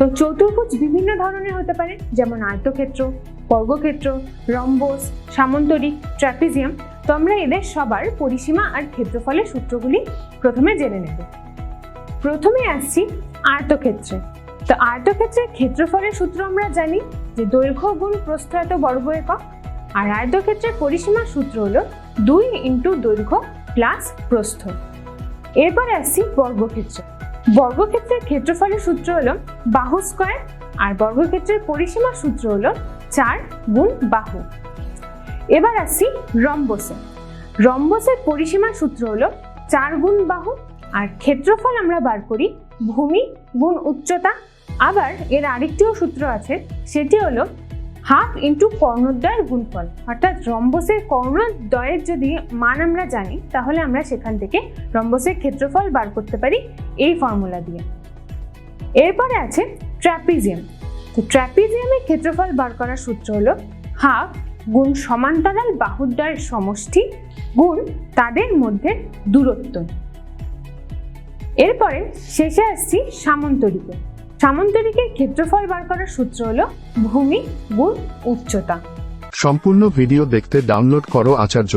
তো চতুর্ভুজ বিভিন্ন ধরনের হতে পারে, যেমন আয়তক্ষেত্র, বর্গক্ষেত্র, রম্বস সামন্তরিক ট্র্যাপিজিয়াম। তো আমরা এদের সবার পরিসীমা আর ক্ষেত্রফলের সূত্রগুলি প্রথমে জেনে নেব। প্রথমে আসছি আয়তক্ষেত্রে। তো আয়তক্ষেত্রের ক্ষেত্রফলের সূত্র আমরা জানি যে দৈর্ঘ্য গুণ প্রস্থ বর্গ একক, আর আয়তক্ষেত্রের পরিসীমার সূত্র হলো দুই ইন্টু দৈর্ঘ্য প্লাস প্রস্থ। এরপর আসছি বর্গক্ষেত্র। বর্গক্ষেত্রের ক্ষেত্রফলের সূত্র হলো বাহু স্কয়ার আর বর্গক্ষেত্রের পরিসীমার সূত্র হলো চার গুণ বাহু। এবার আসছি রম্বসে। রম্বসের পরিসীমার সূত্র হলো চার গুণ বাহু আর ক্ষেত্রফল আমরা বার করি ভূমি গুণ উচ্চতা। আবার এর আরেকটিও সূত্র আছে, সেটি হলো হাফ ইন্টু কর্ণদ্বয়ের গুণফল। অর্থাৎ রম্বসের কর্ণদ্বয়ের যদি মান আমরা জানি, তাহলে আমরা সেখান থেকে রম্বসের ক্ষেত্রফল বার করতে পারি এই ফর্মুলা দিয়ে। এরপরে আছে ট্র্যাপিজিয়াম। তো ট্র্যাপিজিয়ামের ক্ষেত্রফল বার করার সূত্র হলো হাফ গুণ সমান্তরাল বাহুদ্বয়ের সমষ্টি গুণ তাদের মধ্যে দূরত্ব। এরপরে শেষে আসছি সামন্তরিকে। সামন্তরিকের ক্ষেত্রফল বার করার সূত্র হল ভূমি, গুণ, উচ্চতা। সম্পূর্ণ ভিডিও দেখতে ডাউনলোড করো আচার্য